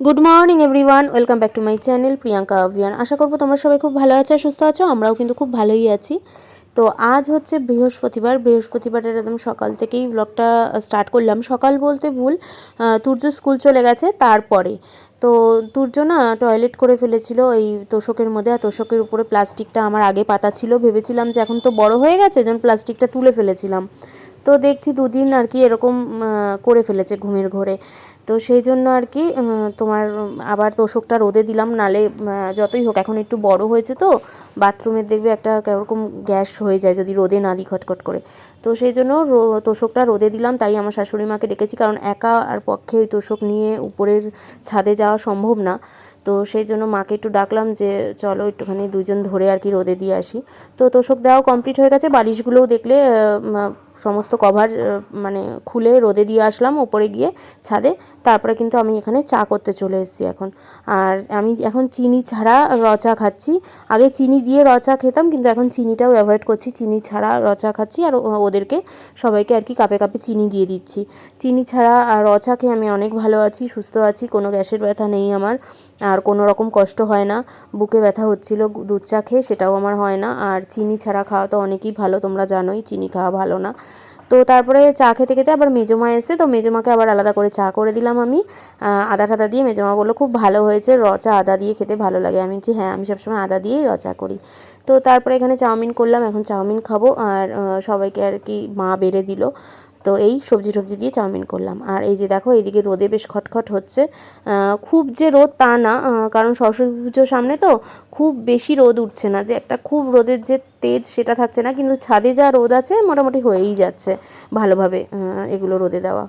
Good morning everyone welcome back to my channel Priyanka অভিয়ান আশা করব তোমরা সবাই খুব ভালো আছো, সুস্থ আছো, আমরাও কিন্তু খুব ভালোই আছি। তো আজ হচ্ছে বৃহস্পতিবার। বৃহস্পতিবারের একদম সকাল থেকেই ব্লগটা স্টার্ট করলাম। সকাল বলতে ভুল তুর্য স্কুল চলে গেছে তারপরে। তো তুর্য না টয়লেট করে ফেলেছিল এই তোষকের মধ্যে, আর তোষকের উপরে প্লাস্টিকটা আমার আগে পাতা ছিল। ভেবেছিলাম যে এখন তো বড় হয়ে গেছে, যেন প্লাস্টিকটা তুলে ফেলেছিলাম। তো দেখছি দুদিন আর কি এরকম করে ফেলেছে ঘুমের ঘোরে। তো সেই জন্য আর কি তোমার আবার তোষকটা রোদে দিলাম, নালে যতই হোক, এখন একটু বড় হয়েছে তো বাথরুমের দেখবে একটা কেরকম গ্যাস হয়ে যায় যদি রোদে না দিই খটখট করে। তো সেই জন্য তোষকটা রোদে দিলাম, তাই আমার শাশুড়ি মাকে ডেকেছি, কারণ একা আর পক্ষে ওই তোষক নিয়ে উপরের ছাদে যাওয়া সম্ভব না। তো সেই জন্য মাকে একটু ডাকলাম যে, চলো একটুখানি দুজন ধরে আর কি রোদে দিয়ে আসি। তো তোষক দেওয়াও কমপ্লিট হয়ে গেছে, বালিশগুলোও দেখলে সমস্ত কভার মানে খুলে রোদে দিয়ে আসলাম ওপরে গিয়ে ছাদে। তারপরে কিন্তু আমি এখানে চা করতে চলে এসেছি এখন। আর আমি এখন চিনি ছাড়া র চা খাচ্ছি। আগে চিনি দিয়ে র চা খেতাম, কিন্তু এখন চিনিটাও অ্যাভয়েড করছি। চিনি ছাড়া র চা খাচ্ছি, আর ওদেরকে সবাইকে আর কি কাপে কাপে চিনি দিয়ে দিচ্ছি। চিনি ছাড়া আর র চা খেয়ে আমি অনেক ভালো আছি, সুস্থ আছি, কোনো গ্যাসের ব্যথা নেই আমার। আর কোনো রকম কষ্ট হয় না, বুকে ব্যথা হচ্ছিল দুধ চা খেয়ে সেটাও আমার হয় না। আর চিনি ছাড়া খাওয়া তো অনেকই ভালো, তোমরা জানোই, চিনি খাওয়া ভালো না। তো তারপরে চা খেতে খেতে আবার মেজমা এসে, তো মেজমাকে আবার আলাদা করে চা করে দিলাম আমি। আদা টাদা দিয়ে মেজমা বলল, খুব ভালো হয়েছে, র চা আদা দিয়ে খেতে ভালো লাগে। আমি যে হ্যাঁ আমি সবসময় আদা দিয়েই র চা করি। তো তারপরে এখানে চাউমিন করলাম, এখন চাউমিন খাব। আর সবাইকে আর কি মা বেড়ে দিল। তো এই সবজি টবজি দিয়ে চাউমিন করলাম। আর এই যে দেখো, এইদিকে রোদে বেশ খটখট হচ্ছে। খুব যে রোদ তা না কারণ সরস্বতী পুজোর সামনে তো খুব বেশি রোদ উঠছে না। যে একটা খুব রোদের যে তেজ সেটা থাকছে না, কিন্তু ছাদে যা রোদ আছে, মোটামুটি হয়েই যাচ্ছে ভালোভাবে এগুলো রোদে দেওয়া।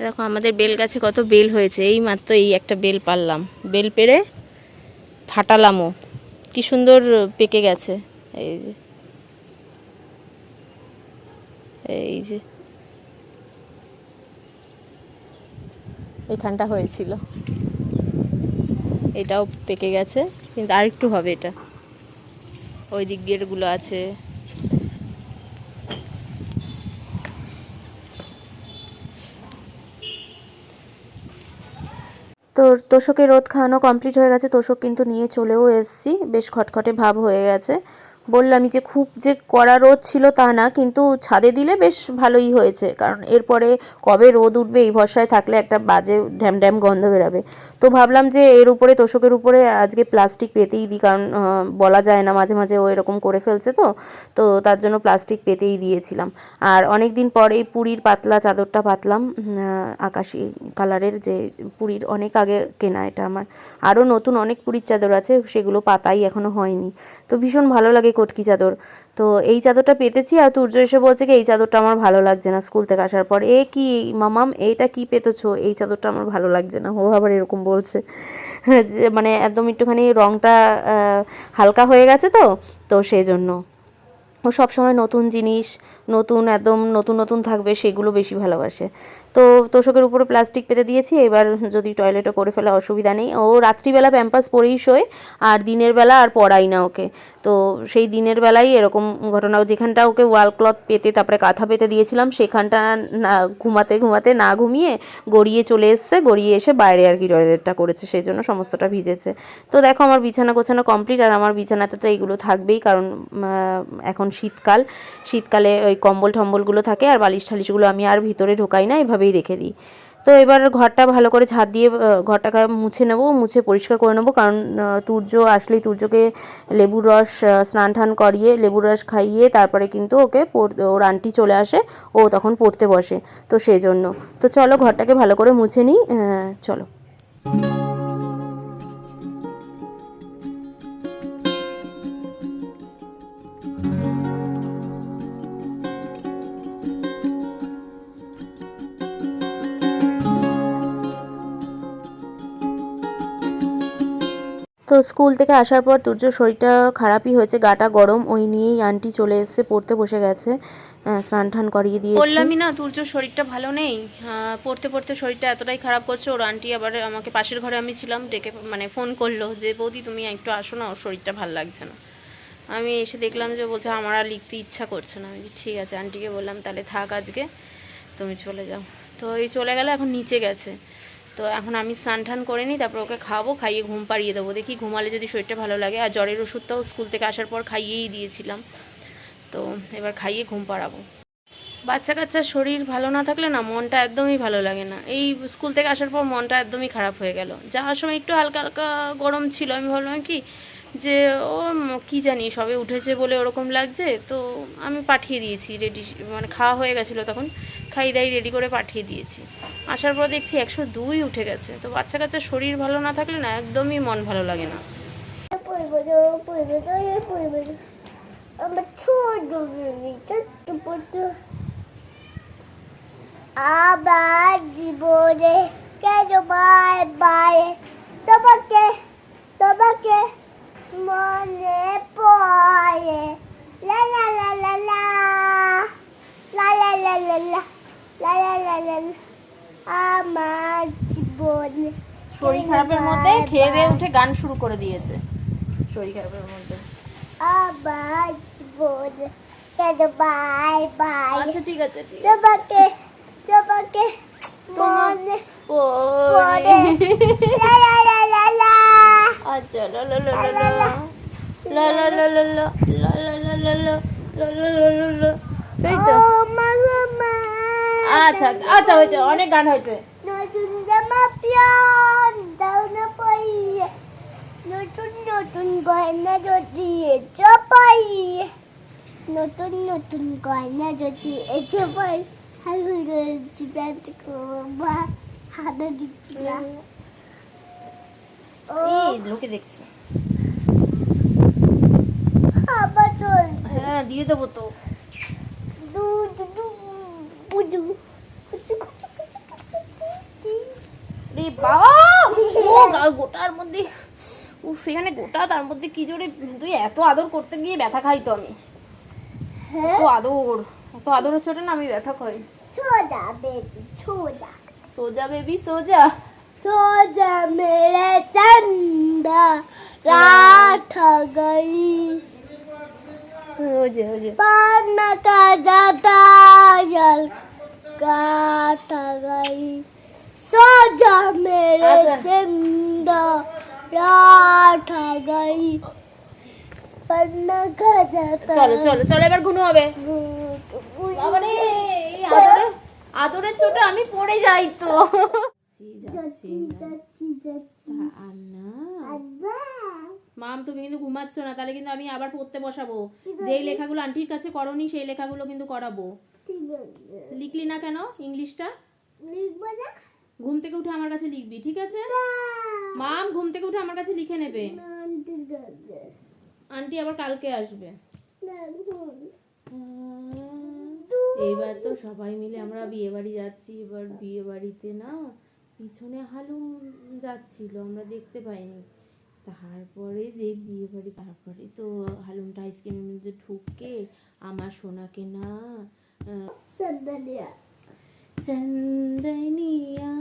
দেখো, আমাদের বেল গাছে কত বেল হয়েছে। এই মাত্র এই একটা বেল পারলাম। বেল পেরে ফাটালামও। কি সুন্দর পেকে গেছে। এই যে। এই যে। এখানটা হয়েছিল। এটাও পেকে গেছে কিন্তু আরেকটু হবে এটা। ওই দিক দিয়ে গুলো আছে। তো তোষকে রোদ খাওয়ানো কমপ্লিট হয়ে গেছে তোষক কিন্তু নিয়ে চলেও এসছি। বেশ খটখটে ভাব হয়ে গেছে। বললামই যে খুব যে কড়া রোদ ছিল তা না, কিন্তু ছাদে দিলে বেশ ভালোই হয়েছে। কারণ এরপরে কবে রোদ উঠবে এই ভরসায় থাকলে একটা বাজে ড্যাম ড্যাম গন্ধ বেরাবে। তো ভাবলাম যে এর উপরে, তোষকের উপরে আজকে প্লাস্টিক পেতেই দিই, কারণ বলা যায় না, মাঝে মাঝে ও এরকম করে ফেলছে তো। তো তার জন্য প্লাস্টিক পেতেই দিয়েছিলাম। আর অনেক দিন পরে এই পুরীর পাতলা চাদরটা পাতলাম আকাশি কালারের যে পুরীর অনেক আগে কেনা এটা আমার। আরও নতুন অনেক পুরীর চাদর আছে, সেগুলো পাতাই এখনও হয়নি। তো ভীষণ ভালো লাগে কটকি চাদর। তো এই চাদরটা পেতেছি আর তুর্য এসে বলছে কি, এই চাদরটা আমার ভালো লাগছে না স্কুল থেকে আসার পর। এ কি মামাম, এইটা কি পেতেছো? এই চাদরটা আমার ভালো লাগছে না। ও আবার এরকম বলছে। যে মানে একদম একটুখানি রঙটা হালকা হয়ে গেছে তো তো সেই জন্য। ও সবসময় নতুন জিনিস নতুন, একদম নতুন নতুন থাকবে, সেগুলো বেশি ভালোবাসে। তো তোষকের উপরে প্লাস্টিক পেতে দিয়েছি, এবার যদি টয়লেটও করে ফেলা অসুবিধা নেই। ও রাত্রিবেলা প্যাম্পাস পরেই শোয়, আর দিনের বেলা আর পড়াই না ওকে। তো সেই দিনের বেলায় এরকম ঘটনা, যেখানটা ওকে ওয়াল ক্লথ পেতে, তারপরে কাঁথা পেতে দিয়েছিলাম, সেখানটা না ঘুমাতে ঘুমাতে না ঘুমিয়ে গড়িয়ে চলে এসছে, গড়িয়ে এসে বাইরে আর কি টয়লেটটা করেছে, সেই জন্য সমস্তটা ভিজেছে। তো দেখো আমার বিছানা গোছানো কমপ্লিট, আর আমার বিছানাতে তো এইগুলো থাকবেই, কারণ এখন শীতকাল। শীতকালে ওই কম্বল টম্বলগুলো থাকে আর বালিশ ঠালিশগুলো আমি আর ভিতরে ঢোকাই না, এভাবেই রেখে দিই। তো এবার ঘরটা ভালো করে ঝাঁট দিয়ে ঘরটাকে মুছে নেব, মুছে পরিষ্কার করে নেব কারণ তুর্য আসলেই তুর্যকে লেবুর রস স্নান টান করিয়ে, লেবুর রস খাইয়ে তারপরে কিন্তু ওকে ওর আন্টি চলে আসে, ও তখন পড়তে বসে। তো সেই জন্য তো চলো ঘরটাকে ভালো করে মুছে নিই চলো। তো স্কুল থেকে আসার পর তুর্য শরীরটা খারাপই হয়েছে, গাটা গরম, ওই নিয়েই আন্টি চলে এসেছে, পড়তে বসে গেছে স্নান টান করিয়ে দিয়ে বললামই না তুর্য শরীরটা ভালো নেই পড়তে পড়তে শরীরটা এতটাই খারাপ করছে, ওর আন্টি আবার আমাকে পাশের ঘরে আমি ছিলাম, ডেকে মানে ফোন করল যে, বৌদি, তুমি একটু আসো না, ওর শরীরটা ভালো লাগছে না। আমি এসে দেখলাম যে, বলছে, আমার আর লিখতে ইচ্ছা করছে না। আমি ঠিক আছে, আন্টিকে বললাম, তাহলে থাক আজকে, তুমি চলে যাও। তো এই চলে গেলে, এখন নিচে গেছে। তো এখন আমি স্নান টান করে নিই, তারপর ওকে খাব খাইয়ে ঘুম পাড়িয়ে দেবো। দেখি ঘুমালে যদি শরীরটা ভালো লাগে। আর জ্বরের ওষুধটাও স্কুল থেকে আসার পর খাইয়েই দিয়েছিলাম। তো এবার খাইয়ে ঘুম পাড়াবো। বাচ্চা কাচ্চার শরীর ভালো না থাকলে না মনটা একদমই ভালো লাগে না। এই স্কুল থেকে আসার পর মনটা একদমই খারাপ হয়ে গেল। যাওয়ার সময় একটু হালকা হালকা গরম ছিল। আমি ভাবলাম কি যে, ও কি জানি, সবে উঠেছে বলে ওরকম লাগছে। তো আমি পাঠিয়ে দিয়েছি রেডি মানে খাওয়া হয়ে গেছিল তখন। খাই দাই রেডি করে পাঠিয়ে দিয়েছি। আসার পর দেখছি একশো দুই উঠে গেছে। তো বাচ্চা কাচ্চার শরীর ভালো না থাকলে না, একদমই মন ভালো লাগে না। জীবনে কেন তোমাকে তোমাকে মনে পড়ে লা লা লা লা লা লা লা লা লা লা লা লা লা লা লা আমার জীবনে শরীর খারাপের মধ্যে খেয়ে দিয়ে উঠে গান শুরু করে দিয়েছে শরীর খারাপের মধ্যে আমার জীবনে কেন বাই বাই আচ্ছা ঠিক আছে ঠিক আছে তোমাকে তোমাকে মনে পড়ে লা লা লা লা আচ্ছা লা লা লা লা লা লা লা লা লা লা লা লা তাই তো আচ্ছা আচ্ছা আচ্ছা হয়েছে অনেক গান হয়েছে নতুন জামা পিয়ন দাও না পাইয়ে নতুন নতুন গয়না জড়িয়ে চপাই নতুন নতুন গয়না জড়িয়ে চপাই হালু গেছি প্যান্ট করবা হাতে এই লোকে দেখছে। আবার চলছে। হ্যাঁ দিয়ে দেবো তো। রে বাবা! ও গোটার মধ্যে। উফ এখানে গোটা তার মধ্যে কি জোরে তুই এত আদর করতে গিয়ে ব্যথা খাই তো আমি। হ্যাঁ? এত আদর। এত আদর হচ্ছে না আমি ব্যথা খাই। বেবি সোজা। বেবি সোজা। सोजा मेरे चंदा रात गई ও যে ও যে पान का जाता जल काट गई सोजा मेरे आजा। चंदा रात गई पान का जाता চলো চলো চলো এবার ঘুনো হবে বাবারে এই আদরে আদরের চোটে আমি পড়ে যাই তো যাচ্ছি যাচ্ছি যাচ্ছি আব্বা। মাম তুমি কিন্তু ঘুমাচ্ছ না তাহলে কিন্তু আমি আবার পড়তে বসাবো। যেই লেখাগুলো আন্টির কাছে করনি সেই লেখাগুলো কিন্তু করাবো। লিখলি না কেন ইংলিশটা? লিখব না। ঘুম থেকে উঠে আমার কাছে লিখবি ঠিক আছে? মাম ঘুম থেকে উঠে আমার কাছে লিখে নেবে। আন্টি আবার কালকে আসবে। এইবার তো সবাই মিলে আমরা বিয়ে বাড়ি যাচ্ছি এবার বিয়ে বাড়িতে না পিছনে হালুম যাচ্ছিল আমরা দেখতে পাইনি তারপরে যে বিয়ে বাড়ি তারপরে তো হালুমটা আইসক্রিমের মধ্যে ঢুকে আমার সোনাকে না আহ, সন্ধ্যালিয়া चंदनिया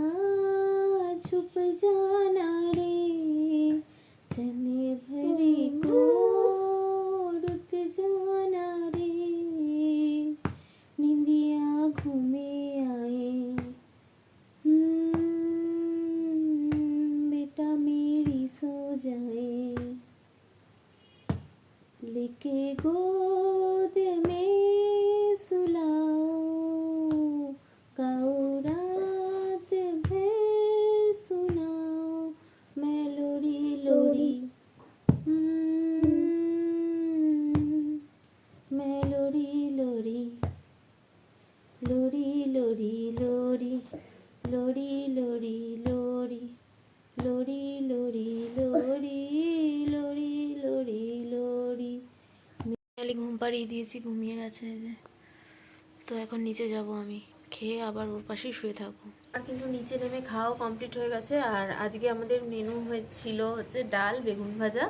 छुप जाना रे चने भरी को 느끼고 মিনালি দিয়েছি, ঘুমিয়ে গেছে যে। তো এখন নিচে যাব আমি, খেয়ে আবার ওর পাশেই শুয়ে থাকব। আর কিন্তু নিচে নেমে খাওয়া কমপ্লিট হয়ে গেছে, আর আজকে আমাদের মেনু হয়েছিল হচ্ছে ডাল, বেগুন ভাজা,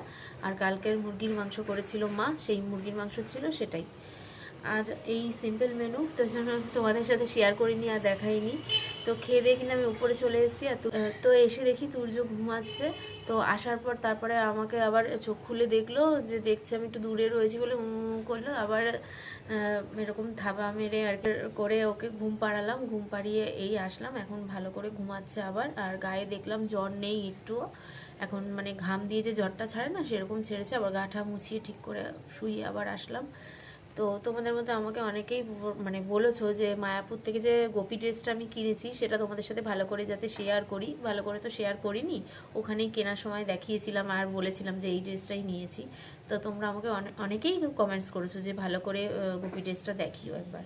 আর কালকের মুরগির মাংস করেছিল মা, সেই মুরগির মাংস ছিল সেটাই। আজ এই সিম্পল মেনু তো জন্য তোমাদের সাথে শেয়ার করিনি আর দেখাইনি। তো খেয়ে কিনা আমি উপরে চলে এসেছি আর তো এসে দেখি তুর্য ঘুমাচ্ছে। তো আসার পর তারপরে আমাকে আবার চোখ খুলে দেখল যে দেখছে আমি একটু দূরে রয়েছি বলে করল। আবার এরকম থাবা মেরে আর করে ওকে ঘুম পাড়ালাম। ঘুম পাড়িয়ে এই আসলাম। এখন ভালো করে ঘুমাচ্ছে আবার। আর গায়ে দেখলাম জ্বর নেই একটুও। এখন মানে ঘাম দিয়ে যে জ্বরটা ছাড়ে না, সেরকম ছেড়েছে। আবার গাঠা মুছিয়ে ঠিক করে শুয়ে আবার আসলাম। তো তোমাদের মধ্যে আমাকে অনেকেই মানে বলেছ যে মায়াপুর থেকে যে গোপী ড্রেসটা আমি কিনেছি, সেটা তোমাদের সাথে ভালো করে যাতে শেয়ার করি। ভালো করে তো শেয়ার করিনি ওখানেই কেনার সময় দেখিয়েছিলাম আর বলেছিলাম যে এই ড্রেসটাই নিয়েছি। তো তোমরা আমাকে অনে- অনেকেই কমেন্টস করেছ যে ভালো করে গোপী ড্রেসটা দেখিও একবার।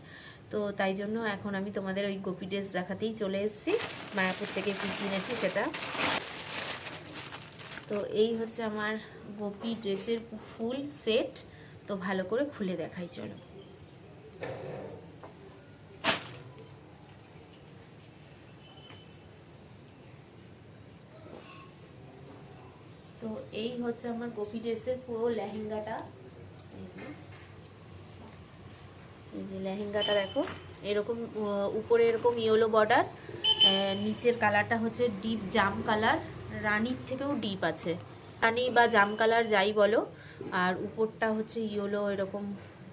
তো তাই জন্য এখন আমি তোমাদের ওই গোপী ড্রেস দেখাতেই চলে এসেছি, মায়াপুর থেকে কী কিনেছি সেটা। তো এই হচ্ছে আমার গোপী ড্রেসের ফুল সেট। তো ভালো করে খুলে দেখাই, চলো। তো এই হচ্ছে আমার গোপী ড্রেসের পুরো লেহেঙ্গাটা। এই যে। লেহেঙ্গাটা দেখো, এরকম উপরে এরকম ইয়েলো বর্ডার নিচের কালারটা হচ্ছে ডিপ জাম কালার, রানির থেকেও ডিপ আছে। রানি বা জাম কালার যাই বলো আর উপরটা হচ্ছে ইয়েলো এরকম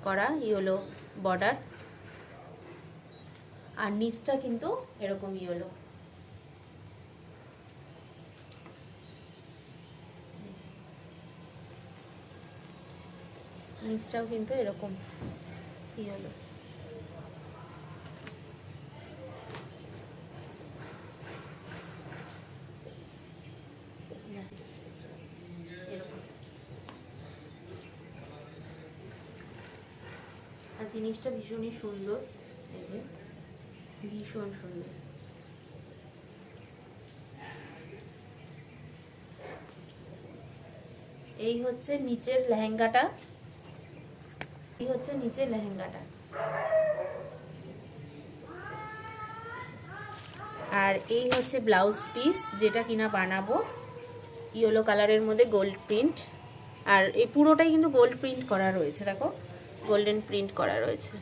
করা, ইয়েলো বর্ডার আর নিচটা কিন্তু এরকম ইয়েলো। নিচটাও কিন্তু এরকম ইয়েলো এরকম আর জিনিসটা ভীষণই সুন্দর। ভীষণ সুন্দর। এই হচ্ছে নিচের লেহেঙ্গাটা। এই হচ্ছে নিচের লেহেঙ্গাটা। আর এই হচ্ছে ব্লাউজ পিস, যেটা কিনা বানাবো। ইয়েলো কালারের মধ্যে গোল্ড প্রিন্ট। আর এই পুরোটাই কিন্তু গোল্ড প্রিন্ট করা রয়েছে, দেখো। গোল্ডেন প্রিন্ট করা রয়েছে।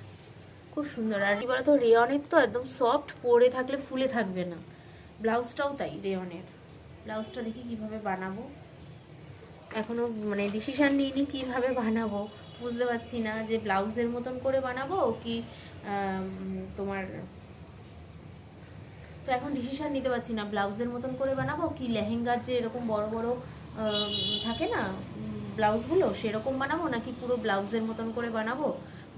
খুব সুন্দর। আর কি বলতো, রেয়নের তো একদম সফট পরে থাকলে ফুলে থাকবে না। ব্লাউজটাও তাই, রেয়নের। ব্লাউজটা দেখি কীভাবে বানাবো। এখনও মানে ডিসিশান নিইনি কীভাবে বানাবো। বুঝতে পারছি না যে ব্লাউজের মতন করে বানাবো কি তোমার তো এখন ডিসিশান নিতে পারছি না। ব্লাউজের মতন করে বানাবো কি লেহেঙ্গার যে এরকম বড় বড় থাকে না ব্লাউজগুলো সেরকম বানাবো নাকি পুরো ব্লাউজের মতন করে বানাবো?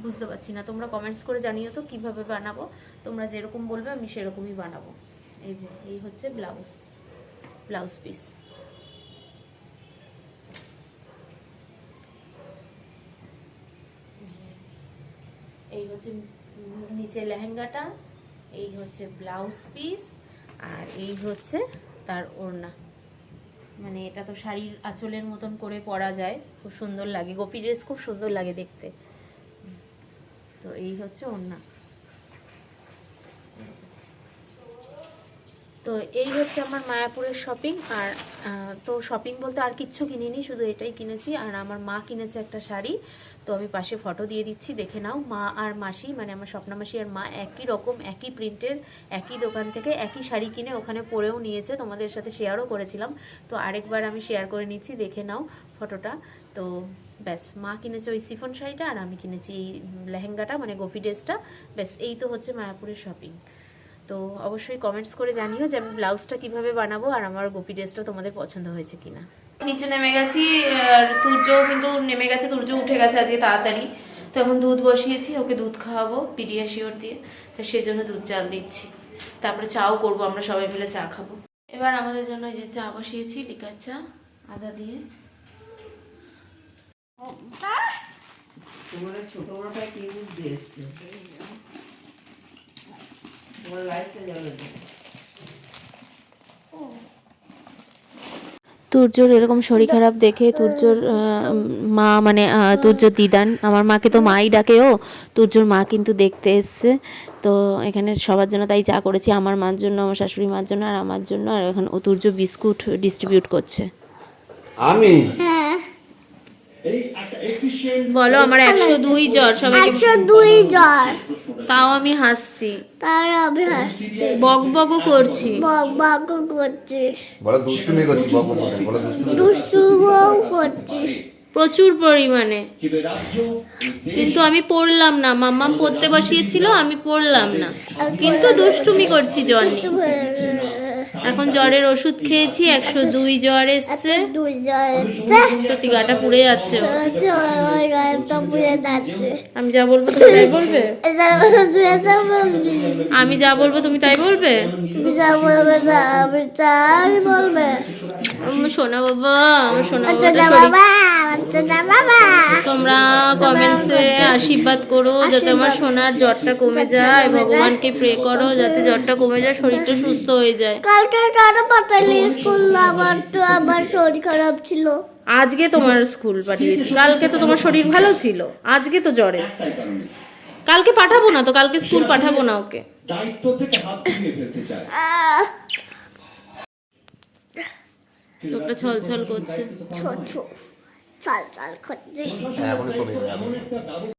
বুঝতে পারছি না। তোমরা কমেন্টস করে জানিও তো কীভাবে বানাবো। তোমরা যেরকম বলবে আমি সেরকমই বানাবো। এই যে, এই হচ্ছে ব্লাউজ ব্লাউজ পিস এই হচ্ছে নিচে লেহেঙ্গাটা, এই হচ্ছে ব্লাউজ পিস আর এই হচ্ছে তার ওড়না। মানে এটা তো শাড়ির আঁচলের মতন করে পরা যায়। খুব সুন্দর লাগে। গোপি ড্রেস খুব সুন্দর লাগে দেখতে। তো এই হচ্ছে ওড়না। তো এই হচ্ছে আমার মায়াপুরের শপিং আর তো শপিং বলতে আর কিচ্ছু কিনিনি, শুধু এটাই কিনেছি। আর আমার মা কিনেছে একটা শাড়ি। তো আমি পাশে ফটো দিয়ে দিচ্ছি, দেখে নাও। মা আর মাসি মানে আমার স্বপ্না মাসি আর মা একই রকম, একই প্রিন্টের একই দোকান থেকে একই শাড়ি কিনে ওখানে পরেও নিয়েছে। তোমাদের সাথে শেয়ারও করেছিলাম। তো আরেকবার আমি শেয়ার করে নিচ্ছি, দেখে নাও ফটোটা তো ব্যাস, মা কিনেছে ওই সিফন শাড়িটা আর আমি কিনেছি এই লেহেঙ্গাটা মানে গোপি ড্রেসটা ব্যাস, এই তো হচ্ছে মায়াপুরের শপিং তো অবশ্যই কমেন্টস করে জানিও যে আমি ব্লাউজটা কীভাবে বানাবো আর আমার গোপি ড্রেসটা তোমাদের পছন্দ হয়েছে কিনা। নিচে নেমে গেছি আর তুর্য কিন্তু নেমে গেছে তুর্য উঠে গেছে আজকে তাড়াতাড়ি। তো এখন দুধ বসিয়েছি ওকে দুধ খাওয়াবো পিডিয়াশিওর দিয়ে। তো সেই জন্য দুধ চাল দিচ্ছি। তারপরে চাও করব আমরা সবাই মিলে চা খাব। এবার আমাদের জন্য যে চা বসিয়েছি লিকার চা আদা দিয়ে। ছোট কি এসছে? তোমার লাইফটা যাবে না। তুর্যর এরকম শরীর খারাপ দেখে তুর্যর মা মানে তুর্য তুর্যর দিদান আমার মাকে তো মাই ডাকে ও তুর্যর মা কিন্তু দেখতে এসছে। তো এখানে সবার জন্য তাই যা করেছি আমার মার জন্য আমার শাশুড়ি মার জন্য আর আমার জন্য আর এখন ও তুর্য বিস্কুট ডিস্ট্রিবিউট করছে। আমি হ্যাঁ এই একটা একুশে বলো আমার একশো দুই জ্বর সবাইকে একশো দুই জ্বর। তাও আমি হাসছি। তার আমি হাসছি। বক বকও করছি। বক বক করছিস। বলো দুষ্টুমি করছি বকো বলে বলো দুষ্টুমি দুষ্টুও করছিস। প্রচুর পরিমাণে। কিন্তু আমি পড়লাম না মাম্মা পড়তে বসিয়েছিল আমি পড়লাম না। কিন্তু দুষ্টুমি করছি নিয়ে। এখন জ্বরের ওষুধ খেয়েছি একশো দুই জ্বর এসছে। সত্যি গাটা পুড়ে যাচ্ছে। আমি যা বলব তুমি তাই বলবে? আমি যা বলব তুমি তাই বলবে? যা বলবে আমি তাই বলবে। আমার সোনা বাবা আমার সোনা আচ্ছা আচ্ছা বাবা। তোমরা কমেন্টসে আশীর্বাদ করো যাতে আমার সোনার জ্বরটা কমে যায় ভগবানকে প্রে করো যাতে জ্বরটা কমে যায় শরীরটা সুস্থ হয়ে যায়। কালকে কেন পাঠালি স্কুল আমার তো আমার শরীর খারাপ ছিল। আজকে তোমার স্কুল পাঠিয়েছি। কালকে তো তোমার শরীর ভালো ছিল। আজকে তো জ্বর। এসছে কালকে পাঠাবো না তো কালকে স্কুল পাঠাবো না ওকে। দায়িত্ব থেকে হাত ধুয়ে ফেলতে চায়। আহ, চোখটা ছলছল করছে। ছো ছো চাল চাল করছে।